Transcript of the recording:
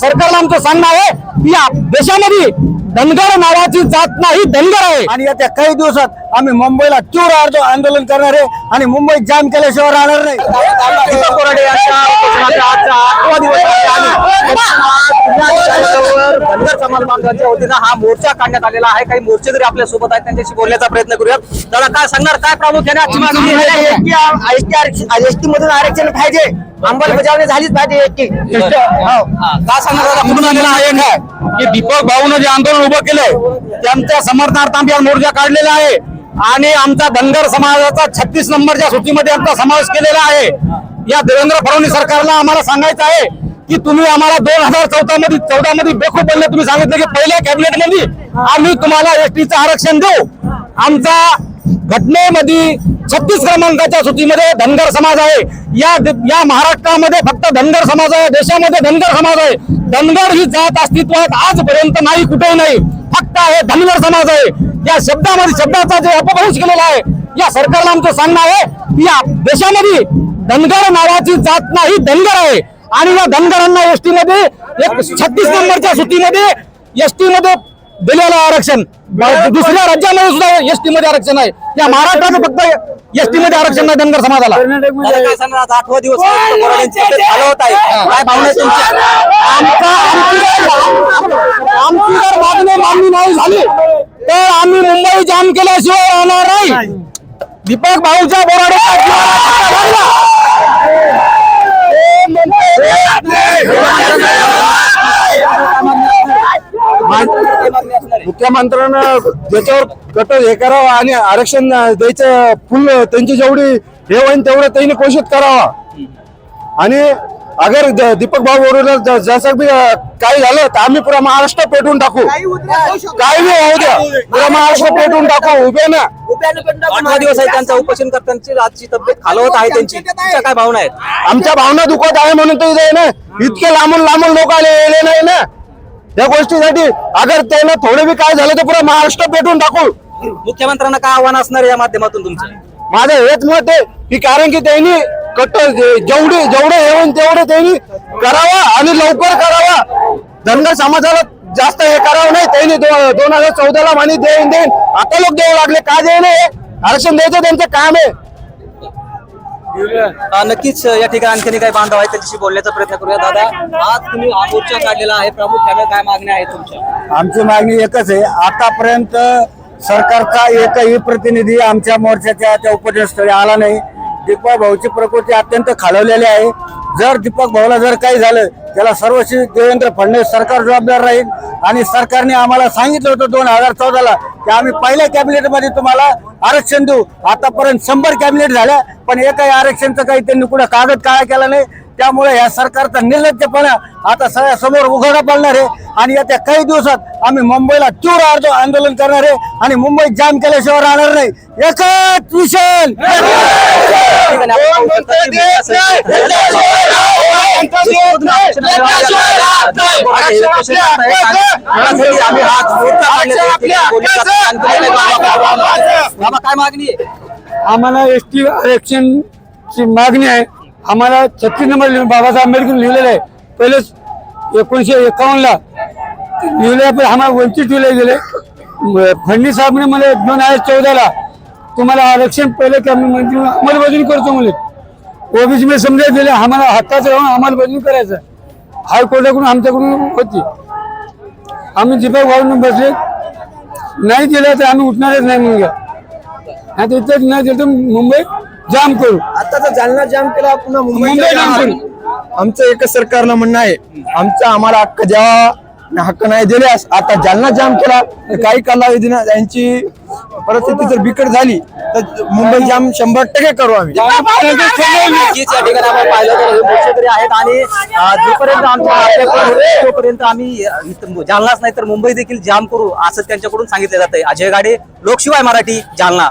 सरकारला आमचं सांगणं आहे की या देशामध्ये धनगर नावाची जात नाही धनगर आहे आणि येत्या काही दिवसात आम्ही मुंबईला तीव्र अर्ज आंदोलन करणार आहे आणि मुंबईत जाम केल्याशिवाय राहणार नाही धनगर समाज बांधवांच्या वतीनं हा मोर्चा काढण्यात आलेला आहे काही मोर्चेकरी आपल्यासोबत आहेत त्यांच्याशी बोलण्याचा प्रयत्न करूयात दादा काय सांगणार काय प्रामुख्याने आजची मागणी आहे एसटी मधून आरक्षण पाहिजे अंमलबजावणी झालीच पाहिजे एसटी हा, काय सांगणार दादा कुठून आलेला आहे की दीपक भाऊनं जे आंदोलन उभं केलंय त्यांच्या समर्थनार्थ आम्ही हा मोर्चा काढलेला आहे. आणि आमचा धनगर समाजाचा छत्तीस नंबरच्या सूचीमध्ये आमचा समावेश केलेला आहे. या देवेंद्र फडणवीस सरकारला आम्हाला सांगायचं आहे की तुम्ही आम्हाला दोन हजार चौदा मध्ये चौदा मध्ये बेखूब बनले तुम्ही सांगितलं की पहिल्या कॅबिनेटमध्ये आम्ही तुम्हाला एसटीचं आरक्षण देऊ. आमचा घटनेमध्ये छत्तीस क्रमांकाच्या सूचीमध्ये धनगर समाज आहे. या या महाराष्ट्रामध्ये फक्त धनगर समाज आहे देशामध्ये धनगर समाज आहे. धनगर ही जात अस्तित्वात आजपर्यंत नाही कुठेही नाही. फक्त आहे धनगर समाज आहे. या शब्दामध्ये शब्दाचा जे अपभ्रंश केलेला आहे या सरकारला आमचं सांगणं आहे की या देशामध्ये धनगर नावाची जात नाही धनगर आहे. आणि या धनगरांना एसटी मध्ये एक छत्तीस नंबरच्या सूचीमध्ये एसटी मध्ये दिलेलं आरक्षण. दुसऱ्या राज्यामध्ये सुद्धा एसटी मध्ये आरक्षण आहे. या महाराष्ट्रात फक्त एसटी मध्ये आरक्षण नाही धनगर समाजाला. आठवा दिवस आहे. काय भावना आहे तुमच्या आमचा जर मागणी मागणी नाही झाली तर आम्ही मुंबई जाम केल्याशिवाय राहणार नाही. दीपक भाऊच्या बोराडे मुख्यमंत्र्यांना त्याच्यावर कट हे करावं आणि आरक्षण द्यायचं फुल त्यांची जेवढी हे होईल तेवढं त्यांनी घोषित करावा. आणि अगर दीपक भाऊ बरोबर जसं बी काही झालं तर आम्ही पुरा महाराष्ट्र पेटवून टाकू. काही बी होऊ द्या. पुरा महाराष्ट्र पेटवून टाकू उभे ना. आठवा दिवस आहे त्यांचा उपोषण करताना आजची तब्येत खालवत आहे त्यांची. तुमच्या काय भावना आहेत? आमच्या भावना दुखत आहे म्हणून तर इथे ना. इतके लांबून लांबून लोक आले येले नाही ना. या गोष्टीसाठी अगर त्यांना थोडं बी काय झालं तर पुरा महाराष्ट्र पेटवून टाकू. मुख्यमंत्र्यांना काय आव्हान असणार या माध्यमातून तुमचं? माझं हेच मत आहे की कारण की त्यांनी कट जेवढे जेवढे होईल तेवढे त्यांनी करावा आणि लवकर करावा. धनगर समाजाला जास्त हे करावं नाही. त्यांनी दोन हजार चौदाला म्हणे देईन देईन. आता लोक देऊ लागले. का देईन? आरक्षण द्यायचं त्यांचं काम आहे. अं, नक्कीच या ठिकाणी आणखी काही बांधव आहेत त्यांच्याशी बोलण्याचा प्रयत्न करूया. दादा आज तुम्ही हा मोर्चा काढलेला आहे प्रामुख्याने काय मागण्या आहेत तुमच्या? आमची मागणी एकच आहे. आतापर्यंत सरकारचा एकही प्रतिनिधी आमच्या मोर्चाच्या त्या उपदेशस्थळी आला नाही. दीपक भाऊची प्रकृती अत्यंत खालवलेली आहे. जर दीपक भाऊला जर काही झालं त्याला सर्वश्री देवेंद्र फडणवीस सरकार जबाबदार राहील. आणि सरकारने आम्हाला सांगितलं होतं दोन हजार चौदाला की आम्ही पहिल्या कॅबिनेटमध्ये तुम्हाला आरक्षण देऊ. आतापर्यंत शंभर कॅबिनेट झाल्या पण एकही आरक्षणचं काही त्यांनी कुठं कागद काळा केला नाही. त्यामुळे या सरकारचा निर्लज्जपणा आता सगळ्या समोर उघडा पडणार आहे. आणि येत्या काही दिवसात आम्ही मुंबईला तीव्र अर्ज आंदोलन करणार आहे आणि मुंबईत जाम केल्याशिवाय राहणार नाही. एकच मिशन बाबा काय मागणी आम्हाला एस टी आरक्षणची मागणी आहे. आम्हाला छत्तीस नंबर बाबासाहेब आंबेडकर लिहिलेलं आहे. पहिलेच एकोणीसशे एकावन्नला लिहिले पण आम्हाला वंचित ठेवले गेले. फडणवीस साहेबने मला दोन हजार चौदाला तुम्हाला आरक्षण पहिले कॅबिनेट मंत्री अंमलबजावणी करतो म्हणजे ओबीसी मी समजा दिले आम्हाला हक्काचं राहून अंमलबजावणी करायचं. हायकोर्टाकडून आमच्याकडून होती. आम्ही दीपक भाऊन बसले. नाही दिलं तर आम्ही उठणारच नाही म्हणून आता इथेच नाही दिलं तर मुंबई जाम करू. आता तर जालना जाम केला पुन्हा मुंबई जाम करू. आमचं एकच सरकारनं म्हणणं आहे आमचा आम्हाला हक्क द्यावा हक्क नाही दिल्यास आता जालना जाम केला तर काही कालावधीनं त्यांची परिस्थिती जर बिकट झाली तर मुंबई जाम शंभर टक्के करू आम्ही. नक्कीच या ठिकाणी आपण पाहिलं तर हे मोर्चेकरी आहेत आणि अं, जोपर्यंत आमच्या आपल्याकडे होईल, तोपर्यंत आम्ही अं, इथं जालनाच नाही तर मुंबई देखील जाम करू असं त्यांच्याकडून सांगितलं जातंय. अजय गाडे लोकशिवाय मराठी जालना.